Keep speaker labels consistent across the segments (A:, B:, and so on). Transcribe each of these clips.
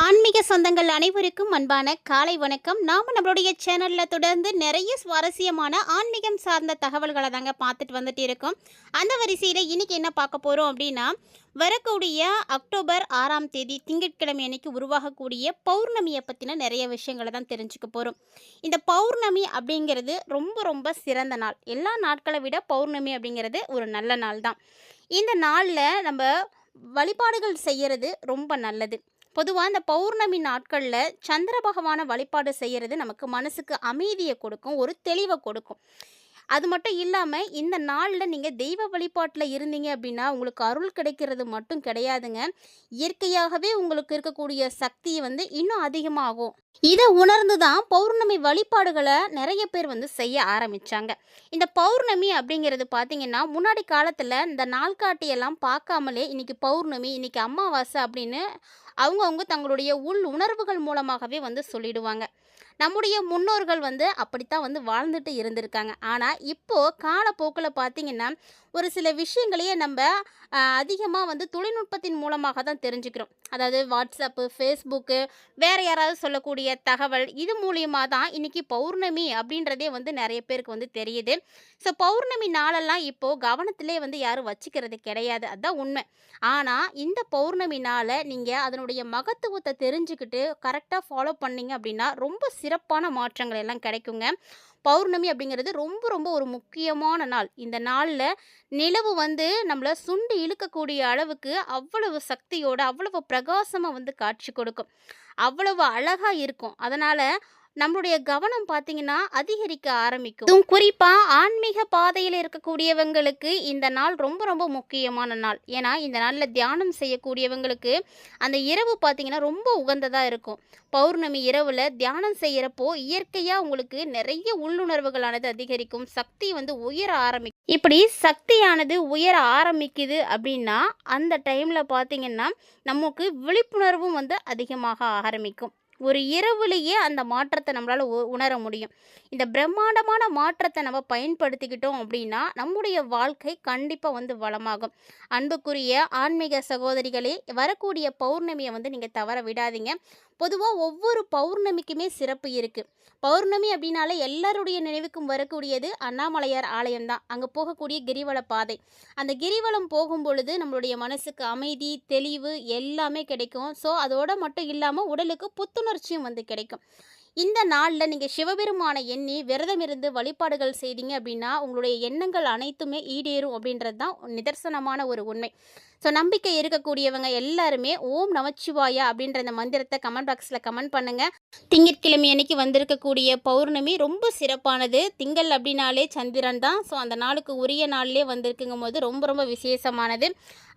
A: ஆன்மீக சொந்தங்கள் அனைவருக்கும் அன்பான காலை வணக்கம். நாம் நம்மளுடைய சேனலில் தொடர்ந்து நிறைய சுவாரஸ்யமான ஆன்மீகம் சார்ந்த தகவல்களை தாங்க பார்த்துட்டு வந்துட்டு இருக்கோம். அந்த வரிசையில் இன்றைக்கி என்ன பார்க்க போகிறோம் அப்படின்னா வரக்கூடிய அக்டோபர் ஆறாம் தேதி திங்கட்கிழமை அன்னைக்கு உருவாகக்கூடிய பௌர்ணமியை பற்றின நிறைய விஷயங்களை தான் தெரிஞ்சுக்க போகிறோம் இந்த பௌர்ணமி அப்படிங்கிறது ரொம்ப ரொம்ப சிறந்த நாள். எல்லா நாட்களை விட பௌர்ணமி அப்படிங்கிறது ஒரு நல்ல நாள் தான் இந்த நாளில் நம்ம வழிபாடுகள் செய்கிறது ரொம்ப நல்லது. பொதுவாக இந்த பௌர்ணமி நாட்களில் சந்திர பகவானை வழிபாடு செய்கிறது நமக்கு மனசுக்கு அமைதியை கொடுக்கும் ஒரு தெளிவை கொடுக்கும். அது மட்டும் இல்லாமல் இந்த நாளில் நீங்கள் தெய்வ வழிபாட்டில் இருந்தீங்க அப்படின்னா உங்களுக்கு அருள் கிடைக்கிறது மட்டும் கிடையாதுங்க. இயற்கையாகவே உங்களுக்கு இருக்கக்கூடிய சக்தி வந்து இன்னும் அதிகமாகும். இதை உணர்ந்து தான் பௌர்ணமி வழிபாடுகளை நிறைய பேர் வந்து செய்ய ஆரம்பித்தாங்க இந்த பௌர்ணமி அப்படிங்கிறது பார்த்திங்கன்னா முன்னாடி காலத்தில் இந்த நாள்காட்டியெல்லாம் பார்க்காமலே இன்றைக்கி பௌர்ணமி இன்றைக்கி அமாவாசை அப்படின்னு அவங்கவுங்க தங்களுடைய உள் உணர்வுகள் மூலமாகவே வந்து சொல்லிடுவாங்க. நம்முடைய முன்னோர்கள் வந்து அப்படித்தான் வந்து வாழ்ந்துட்டு இருந்திருக்காங்க. ஆனால் இப்போது காலப்போக்கில் பார்த்தீங்கன்னா ஒரு சில விஷயங்களையே நம்ம அதிகமாக வந்து தொழில்நுட்பத்தின் மூலமாக தான் தெரிஞ்சுக்கிறோம். அதாவது வாட்ஸ்அப்பு ஃபேஸ்புக்கு வேறு யாராவது சொல்லக்கூடிய தகவல் இது மூலியமாக தான் இன்றைக்கி பௌர்ணமி அப்படின்றதே வந்து நிறைய பேருக்கு வந்து தெரியுது. ஸோ பௌர்ணமி நாளெல்லாம் இப்போது கவனத்திலே வந்து யாரும் வச்சுக்கிறது கிடையாது. அதுதான் உண்மை. ஆனால் இந்த பௌர்ணமி நாளை நீங்கள் அதனுடைய மகத்துவத்தை தெரிஞ்சுக்கிட்டு கரெக்டாக ஃபாலோ பண்ணீங்க அப்படின்னா ரொம்ப சிறப்பான மாற்றங்கள் எல்லாம் கிடைக்குங்க. பௌர்ணமி அப்படிங்கிறது ரொம்ப ரொம்ப ஒரு முக்கியமான நாள். இந்த நாளில் நிலவு வந்து நம்மளை சுண்டு இழுக்கக்கூடிய அளவுக்கு அவ்வளவு சக்தியோட அவ்வளவு பிரகாசமாக வந்து காட்சி கொடுக்கும். அவ்வளவு அழகாக இருக்கும். அதனால் நம்மளுடைய கவனம் பார்த்தீங்கன்னா அதிகரிக்க ஆரம்பிக்கும். இதுவும் குறிப்பாக ஆன்மீக பாதையில் இருக்கக்கூடியவங்களுக்கு இந்த நாள் ரொம்ப ரொம்ப முக்கியமான நாள். ஏன்னா இந்த நாளில் தியானம் செய்யக்கூடியவங்களுக்கு அந்த இரவு பார்த்தீங்கன்னா ரொம்ப உகந்ததாக இருக்கும். பௌர்ணமி இரவில் தியானம் செய்கிறப்போ இயற்கையாக உங்களுக்கு நிறைய உள்ளுணர்வுகளானது அதிகரிக்கும். சக்தி வந்து உயர ஆரம்பிக்கும். இப்படி சக்தியானது உயர ஆரம்பிக்குது அப்படின்னா அந்த டைமில் பார்த்தீங்கன்னா நமக்கு விழிப்புணர்வும் வந்து அதிகமாக ஆரம்பிக்கும். ஒரு இரவுலேயே அந்த மாற்றத்தை நம்மளால் உணர முடியும். இந்த பிரம்மாண்டமான மாற்றத்தை நம்ம பயன்படுத்திக்கிட்டோம் அப்படின்னா நம்முடைய வாழ்க்கை கண்டிப்பாக வந்து வளமாகும். அன்புக்குரிய ஆன்மீக சகோதரிகளே வரக்கூடிய பௌர்ணமியை வந்து நீங்கள் தவற விடாதீங்க. பொதுவாக ஒவ்வொரு பௌர்ணமிக்குமே சிறப்பு இருக்குது பௌர்ணமி அப்படின்னாலே எல்லாருடைய நினைவுக்கும் வரக்கூடியது அண்ணாமலையார் ஆலயம் தான். அங்கே போகக்கூடிய கிரிவல பாதை. அந்த கிரிவலம் போகும் பொழுது நம்மளுடைய மனசுக்கு அமைதி தெளிவு எல்லாமே கிடைக்கும். ஸோ அதோட மட்டும் இல்லாமல் உடலுக்கு புத்துணர்ச்சியும் வந்து கிடைக்கும். இந்த நாளில் நீங்கள் சிவபெருமானை எண்ணி விரதம் இருந்து வழிபாடுகள் செய்தீங்க அப்படின்னா உங்களுடைய எண்ணங்கள் அனைத்துமே ஈடேறும் அப்படின்றது தான் நிதர்சனமான ஒரு உண்மை. ஸோ நம்பிக்கை இருக்கக்கூடியவங்க எல்லாருமே ஓம் நமச்சிவாயா அப்படின்ற அந்த மந்திரத்தை கமெண்ட் பாக்ஸில் கமெண்ட் பண்ணுங்கள் திங்கட்கிழமை அன்னைக்கு வந்திருக்கக்கூடிய பௌர்ணமி ரொம்ப சிறப்பானது. திங்கள் அப்படின்னாலே சந்திரன் தான். ஸோ அந்த நாளுக்கு உரிய நாள்லேயே வந்திருக்குங்கும் போது ரொம்ப ரொம்ப விசேஷமானது.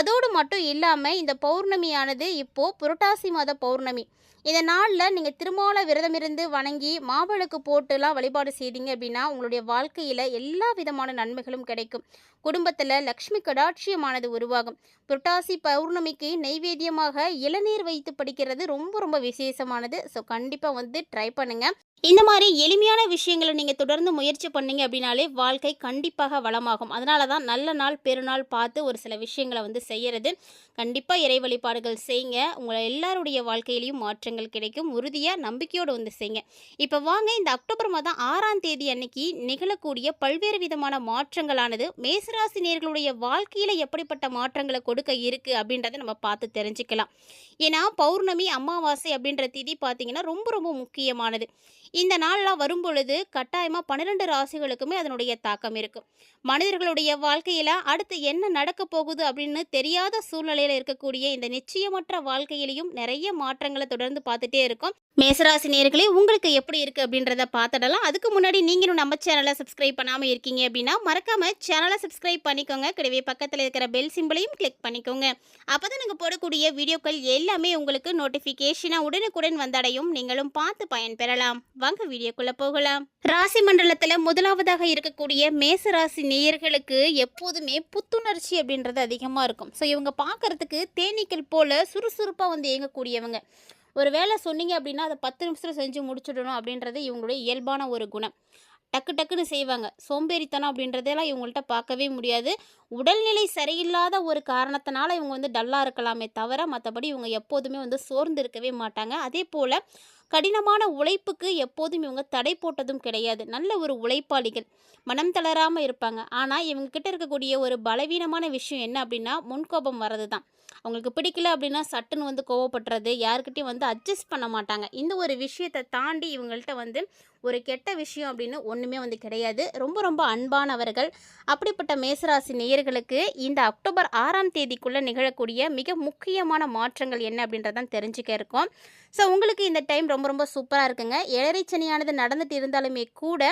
A: அதோடு மட்டும் இல்லாமல் இந்த பௌர்ணமியானது இப்போது புரட்டாசி மாத பௌர்ணமி. இந்த நாளில் நீங்கள் திருமால விரதமிருந்து வணங்கி மாவிளக்கு போட்டுலாம் வழிபாடு செய்தீங்க அப்படின்னா உங்களுடைய வாழ்க்கையில் எல்லா விதமான நன்மைகளும் கிடைக்கும். குடும்பத்தில் லக்ஷ்மி கடாட்சியமானது உருவாகும். புரட்டாசி பௌர்ணமிக்கு நைவேத்தியமாக இளநீர் வைத்து படிக்கிறது ரொம்ப ரொம்ப விசேஷமானது. ஸோ கண்டிப்பாக வந்து ட்ரை பண்ணுங்கள் இந்த மாதிரி எளிமையான விஷயங்களை நீங்கள் தொடர்ந்து முயற்சி பண்ணீங்க அப்படின்னாலே வாழ்க்கை கண்டிப்பாக வளமாகும். அதனால தான் நல்ல நாள் பெருநாள் பார்த்து ஒரு சில விஷயங்களை வந்து செய்கிறது கண்டிப்பாக இறை வழிபாடுகள் செய்யுங்க உங்களை எல்லாருடைய வாழ்க்கையிலையும் மாற்றங்கள் கிடைக்கும். உறுதியாக நம்பிக்கையோடு வந்து செய்யுங்க இப்போ வாங்க இந்த அக்டோபர் மாதம் ஆறாம் தேதி அன்னைக்கு நிகழக்கூடிய பல்வேறு விதமான மாற்றங்களானது மேசராசினியர்களுடைய வாழ்க்கையில் எப்படிப்பட்ட மாற்றங்களை கொடுக்க இருக்குது அப்படின்றத நம்ம பார்த்து தெரிஞ்சுக்கலாம். ஏன்னா பௌர்ணமி அமாவாசை அப்படின்ற திதி பார்த்தீங்கன்னா ரொம்ப ரொம்ப முக்கியமானது. இந்த நாள்லாம் வரும்பொழுது கட்டாயமாக பன்னிரெண்டு ராசிகளுக்குமே அதனுடைய தாக்கம் இருக்கும் மனிதர்களுடைய வாழ்க்கையில் அடுத்து என்ன நடக்க போகுது அப்படின்னு தெரியாத சூழ்நிலையில் இருக்கக்கூடிய இந்த நிச்சயமற்ற வாழ்க்கையிலையும் நிறைய மாற்றங்களை தொடர்ந்து பார்த்துட்டே இருக்கும். மேசராசி நேர்களே உங்களுக்கு எப்படி இருக்குது அப்படின்றத பார்த்துடலாம். அதுக்கு முன்னாடி நீங்களும் நம்ம சேனலை சப்ஸ்கிரைப் பண்ணாமல் இருக்கீங்க அப்படின்னா மறக்காமல் சேனலை சப்ஸ்கிரைப் பண்ணிக்கோங்க. கிடையவே பக்கத்தில் இருக்கிற பெல் சிம்பிளையும் கிளிக் பண்ணிக்கோங்க. அப்போ தான் நாங்கள் போடக்கூடிய வீடியோக்கள் எல்லாமே உங்களுக்கு நோட்டிஃபிகேஷனாக உடனுக்குடன் வந்தடையும். நீங்களும் பார்த்து பயன்பெறலாம் வாங்க வீடியோக்குள்ளே போகலாம். ராசி மண்டலத்தில் முதலாவதாக இருக்கக்கூடிய மேசராசி நேயர்களுக்கு எப்போதுமே புத்துணர்ச்சி அப்படின்றது அதிகமாக இருக்கும். ஸோ இவங்க பார்க்குறதுக்கு தேனீக்கள் போல் சுறுசுறுப்பாக வந்து இயங்கக்கூடியவங்க. ஒரு வேலை சொன்னீங்க அப்படின்னா அதை பத்து நிமிஷத்தில் செஞ்சு முடிச்சிடணும் அப்படின்றது இவங்களுடைய இயல்பான ஒரு குணம். டக்கு டக்குன்னு செய்வாங்க. சோம்பேறித்தனம் அப்படின்றதெல்லாம் இவங்கள்ட்ட பார்க்கவே முடியாது. உடல்நிலை சரியில்லாத ஒரு காரணத்தினால இவங்க வந்து டல்லாக இருக்கலாமே தவிர மற்றபடி இவங்க எப்போதுமே வந்து சோர்ந்து இருக்கவே மாட்டாங்க. அதே போல் கடினமான உழைப்புக்கு எப்போதும் இவங்க தடை போட்டதும் கிடையாது. நல்ல ஒரு உழைப்பாளிகள். மனம் தளராமல் இருப்பாங்க. ஆனால் இவங்க கிட்ட இருக்கக்கூடிய ஒரு பலவீனமான விஷயம் என்ன அப்படின்னா முன்கோபம் வர்றது தான் அவங்களுக்கு பிடிக்கல அப்படின்னா சட்டுன்னு வந்து கோவப்படுறது யாருக்கிட்டையும் வந்து அட்ஜஸ்ட் பண்ண மாட்டாங்க. இந்த ஒரு விஷயத்தை தாண்டி இவங்கள்ட்ட வந்து ஒரு கெட்ட விஷயம் அப்படின்னு ஒன்றுமே வந்து கிடையாது. ரொம்ப ரொம்ப அன்பானவர்கள். அப்படிப்பட்ட மேசராசி நேயர்களுக்கு இந்த அக்டோபர் ஆறாம் தேதிக்குள்ளே நிகழக்கூடிய மிக முக்கியமான மாற்றங்கள் என்ன அப்படின்றதான் தெரிஞ்சுக்க இருக்கோம். ஸோ உங்களுக்கு இந்த டைம் ரொம்ப ரொம்ப சூப்பராக இருக்குங்க. ஏழரை சனியானது நடந்துட்டு இருந்தாலுமே கூட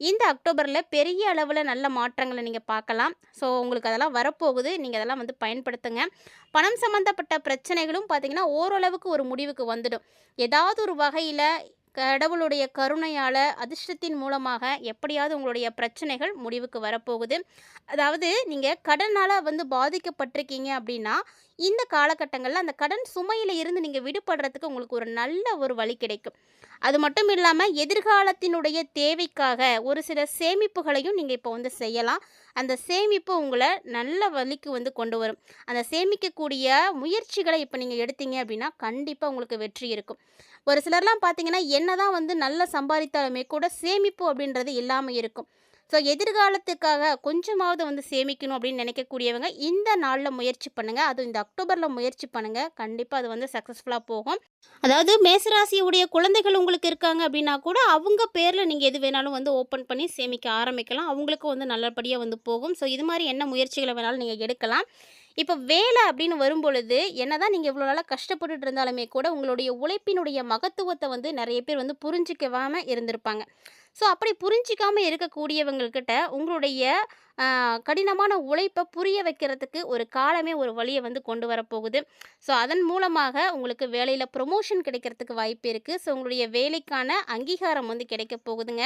A: இந்த அக்டோபரில் பெரிய அளவில் நல்ல மாற்றங்களை நீங்கள் பார்க்கலாம். ஸோ உங்களுக்கு அதெல்லாம் வரப்போகுது. நீங்கள் அதெல்லாம் வந்து பயன்படுத்துங்க. பணம் சம்மந்தப்பட்ட பிரச்சனைகளும் பார்த்தீங்கன்னா ஓரளவுக்கு ஒரு முடிவுக்கு வந்துடும். ஏதாவது ஒரு வகையில் கடவுளுடைய கருணையால் அதிர்ஷ்டத்தின் மூலமாக எப்படியாவது உங்களுடைய பிரச்சனைகள் முடிவுக்கு வரப்போகுது. அதாவது நீங்கள் கடனால் வந்து பாதிக்கப்பட்டிருக்கீங்க அப்படின்னா இந்த காலகட்டங்களில் அந்த கடன் சுமையில் இருந்து நீங்கள் விடுபடுறதுக்கு உங்களுக்கு ஒரு நல்ல ஒரு வழி கிடைக்கும். அது மட்டும் இல்லாமல் எதிர்காலத்தினுடைய தேவைக்காக ஒரு சில சேமிப்புகளையும் நீங்கள் இப்போ வந்து செய்யலாம். அந்த சேமிப்பு உங்களை நல்ல வழிக்கு வந்து கொண்டு வரும். அந்த சேமிக்கக்கூடிய முயற்சிகளை இப்போ நீங்கள் எடுத்தீங்க அப்படின்னா கண்டிப்பாக உங்களுக்கு வெற்றி இருக்கும். ஒரு சிலர்லாம் பார்த்தீங்கன்னா என்ன தான் வந்து நல்லா சம்பாதித்தாலுமே கூட சேமிப்பு அப்படின்றது இல்லாமல் இருக்கும். ஸோ எதிர்காலத்துக்காக கொஞ்சமாவது வந்து சேமிக்கணும் அப்படின்னு நினைக்கக்கூடியவங்க இந்த நாளில் முயற்சி பண்ணுங்கள் அதுவும் இந்த அக்டோபரில் முயற்சி பண்ணுங்கள் கண்டிப்பாக அது வந்து சக்ஸஸ்ஃபுல்லாக போகும். அதாவது மேசராசியுடைய குழந்தைகள் உங்களுக்கு இருக்காங்க அப்படின்னா கூட அவங்க பேரில் நீங்கள் எது வேணாலும் வந்து ஓப்பன் பண்ணி சேமிக்க ஆரம்பிக்கலாம். அவங்களுக்கும் வந்து நல்லபடியாக வந்து போகும். ஸோ இது மாதிரி என்ன முயற்சிகளை வேணாலும் நீங்கள் எடுக்கலாம். இப்போ வேலை அப்படின்னு வரும்பொழுது என்ன தான் நீங்கள் இவ்வளோ நாளாக கஷ்டப்பட்டுட்டு இருந்தாலுமே கூட உங்களுடைய உழைப்பினுடைய மகத்துவத்தை வந்து நிறைய பேர் வந்து புரிஞ்சிக்கவாமல் இருந்திருப்பாங்க. ஸோ அப்படி புரிஞ்சிக்காமல் இருக்கக்கூடியவங்கக்கிட்ட உங்களுடைய கடினமான உழைப்பை புரிய வைக்கிறதுக்கு ஒரு காலமே ஒரு வழியை வந்து கொண்டு வரப்போகுது. ஸோ அதன் மூலமாக உங்களுக்கு வேலையில் ப்ரொமோஷன் கிடைக்கிறதுக்கு வாய்ப்பு இருக்குது ஸோ உங்களுடைய வேலைக்கான அங்கீகாரம் வந்து கிடைக்க போகுதுங்க.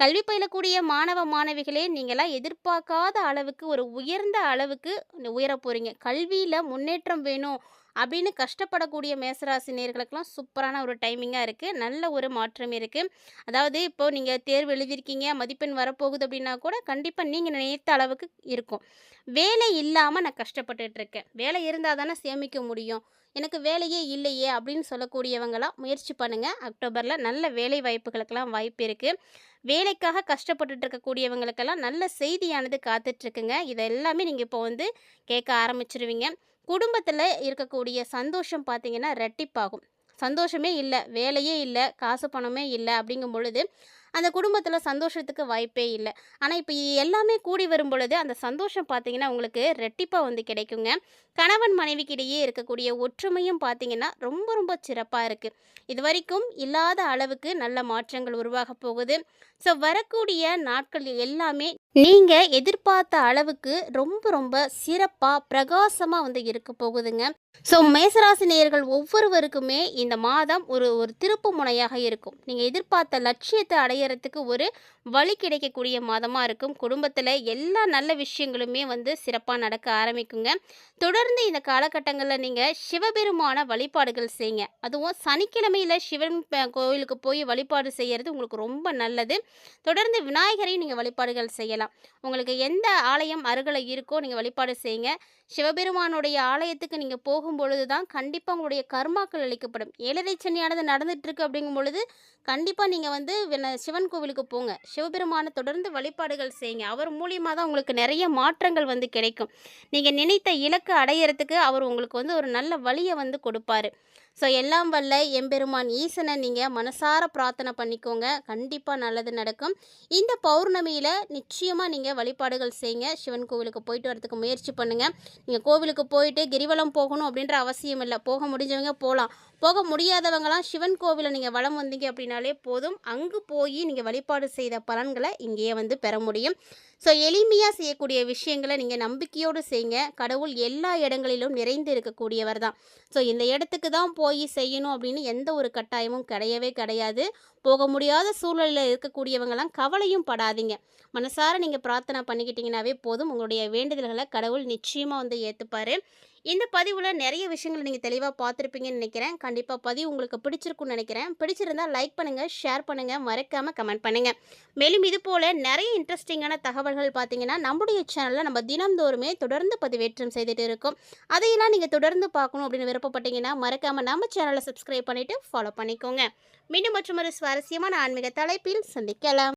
A: கல்வி பயிலக்கூடிய மாணவ மாணவிகளே நீங்களாம் எதிர்பார்க்காத அளவுக்கு ஒரு உயர்ந்த அளவுக்கு உயர போகிறீங்க கல்வியில் முன்னேற்றம் வேணும் அப்படின்னு கஷ்டப்படக்கூடிய மேசராசி நேர்களுக்கெல்லாம் சூப்பரான ஒரு டைமிங்காக இருக்குது நல்ல ஒரு மாற்றம் இருக்குது அதாவது இப்போ நீங்கள் தேர்வு எழுதியிருக்கீங்க மதிப்பெண் வரப்போகுது அப்படின்னா கூட கண்டிப்பாக நீங்கள் நினைத்த அளவுக்கு இருக்கும். வேலை இல்லாமல் நான் கஷ்டப்பட்டுட்டு இருக்கேன். வேலை இருந்தால் தானே சேமிக்க முடியும். எனக்கு வேலையே இல்லையே அப்படின்னு சொல்லக்கூடியவங்களாம் முயற்சி பண்ணுங்கள் அக்டோபரில் நல்ல வேலை வாய்ப்புகளுக்கெல்லாம் வாய்ப்பு இருக்குது வேலைக்காக கஷ்டப்பட்டுட்டு இருக்கக்கூடியவங்களுக்கெல்லாம் நல்ல செய்தியானது காத்துட்ருக்குங்க இதை எல்லாமே நீங்கள் இப்போ வந்து கேட்க ஆரம்பிச்சிருவீங்க. குடும்பத்தில் இருக்கக்கூடிய சந்தோஷம் பார்த்திங்கன்னா ரெட்டிப்பாகும். சந்தோஷமே இல்லை வேலையே இல்லை காசு பணமே இல்லை அப்படிங்கும் பொழுது அந்த குடும்பத்தில் சந்தோஷத்துக்கு வாய்ப்பே இல்லை. ஆனால் இப்போ எல்லாமே கூடி வரும் பொழுது அந்த சந்தோஷம் பார்த்திங்கன்னா உங்களுக்கு ரெட்டிப்பாக வந்து கிடைக்குங்க. கணவன் மனைவிக்கிடையே இருக்கக்கூடிய ஒற்றுமையும் பார்த்தீங்கன்னா ரொம்ப ரொம்ப சிறப்பாக இருக்குது இது வரைக்கும் இல்லாத அளவுக்கு நல்ல மாற்றங்கள் உருவாக போகுது. ஸோ வரக்கூடிய நாட்கள் எல்லாமே நீங்கள் எதிர்பார்த்த அளவுக்கு ரொம்ப ரொம்ப சிறப்பாக பிரகாசமாக வந்து இருக்க போகுதுங்க. ஸோ மேசராசி நேயர்கள் ஒவ்வொருவருக்குமே இந்த மாதம் ஒரு ஒரு திருப்பு முனையாக இருக்கும். நீங்கள் எதிர்பார்த்த லட்சியத்தை அடையிறதுக்கு ஒரு வழி கிடைக்கக்கூடிய மாதமாக இருக்கும். குடும்பத்தில் எல்லா நல்ல விஷயங்களுமே வந்து சிறப்பாக நடக்க ஆரம்பிக்குங்க. தொடர்ந்து இந்த காலகட்டங்களில் நீங்கள் சிவபெருமான வழிபாடுகள் செய்யுங்க அதுவும் சனிக்கிழமையில் சிவன் கோவிலுக்கு கோயிலுக்கு போய் வழிபாடு செய்கிறது உங்களுக்கு ரொம்ப நல்லது. தொடர்ந்து விநாயகரையும் நீங்கள் வழிபாடுகள் செய்யலாம். உங்களுக்கு எந்த ஆலயம் அருகில் இருக்கோ நீங்கள் வழிபாடு செய்யுங்க. சிவபெருமானுடைய ஆலயத்துக்கு நீங்கள் போகும் பொழுது தான் கண்டிப்பாக உங்களுடைய கர்மாக்கள் அளிக்கப்படும். ஏழரை சனியானது நடந்துட்டு இருக்கு அப்படிங்கும் பொழுது கண்டிப்பாக நீங்கள் வந்து சிவன் கோவிலுக்கு போங்க. சிவபெருமானை தொடர்ந்து வழிபாடுகள் செய்யுங்க. அவர் மூலியமாக தான் உங்களுக்கு நிறைய மாற்றங்கள் வந்து கிடைக்கும். நீங்கள் நினைத்த இலக்கு அடையிறதுக்கு அவர் உங்களுக்கு வந்து ஒரு நல்ல வழியை வந்து கொடுப்பாரு. ஸோ எல்லாம் வல்ல எம்பெருமான் ஈசனை நீங்கள் மனசார பிரார்த்தனை பண்ணிக்கோங்க. கண்டிப்பாக நல்லது நடக்கும். இந்த பௌர்ணமியில் நிச்சயமாக நீங்கள் வழிபாடுகள் செய்யுங்க. சிவன் கோவிலுக்கு போயிட்டு வரதுக்கு முயற்சி பண்ணுங்கள் நீங்கள் கோவிலுக்கு போயிட்டு கிரிவலம் போகணும் அப்படின்ற அவசியம் இல்லை. போக முடிஞ்சவங்க போகலாம் போக முடியாதவங்களாம் சிவன் கோவிலை நீங்கள் வலம் வந்தீங்க அப்படின்னாலே போதும். அங்கு போய் நீங்கள் வழிபாடு செய்த பலன்களை இங்கேயே வந்து பெற முடியும். ஸோ எளிமையாக செய்யக்கூடிய விஷயங்களை நீங்கள் நம்பிக்கையோடு செய்யுங்க கடவுள் எல்லா இடங்களிலும் நிறைந்து இருக்கக்கூடியவர் தான். ஸோ இந்த இடத்துக்கு தான் போய் செய்யணும் அப்படின்னு எந்த ஒரு கட்டாயமும் கிடையவே கிடையாது. போக முடியாத சூழலில் இருக்கக்கூடியவங்கெல்லாம் கவலையும் படாதீங்க. மனசார நீங்கள் பிரார்த்தனை பண்ணிக்கிட்டீங்கன்னாவே போதும். உங்களுடைய வேண்டுதல்களை கடவுள் நிச்சயமாக வந்து ஏற்றுப்பார் இந்த பதிவில் நிறைய விஷயங்கள் நீங்கள் தெளிவாக பார்த்துருப்பீங்கன்னு நினைக்கிறேன். கண்டிப்பாக பதிவு உங்களுக்கு பிடிச்சிருக்குன்னு நினைக்கிறேன். பிடிச்சிருந்தால் லைக் பண்ணுங்கள் ஷேர் பண்ணுங்கள் மறக்காமல் கமெண்ட் பண்ணுங்கள் மேலும் இது போல் நிறைய இன்ட்ரெஸ்டிங்கான தகவல்கள் பார்த்தீங்கன்னா நம்முடைய சேனலில் நம்ம தினந்தோறுமே தொடர்ந்து பதிவேற்றம் செய்துட்டு இருக்கோம். அதையெல்லாம் நீங்கள் தொடர்ந்து பார்க்கணும் அப்படின்னு விருப்பப்பட்டீங்கன்னா மறக்காமல் நம்ம சேனலை சப்ஸ்கிரைப் பண்ணிவிட்டு ஃபாலோ பண்ணிக்கோங்க. மீண்டும் மற்றும் ஒரு சுவாரஸ்யமான ஆன்மீக தலைப்பில் சந்திக்கலாம்.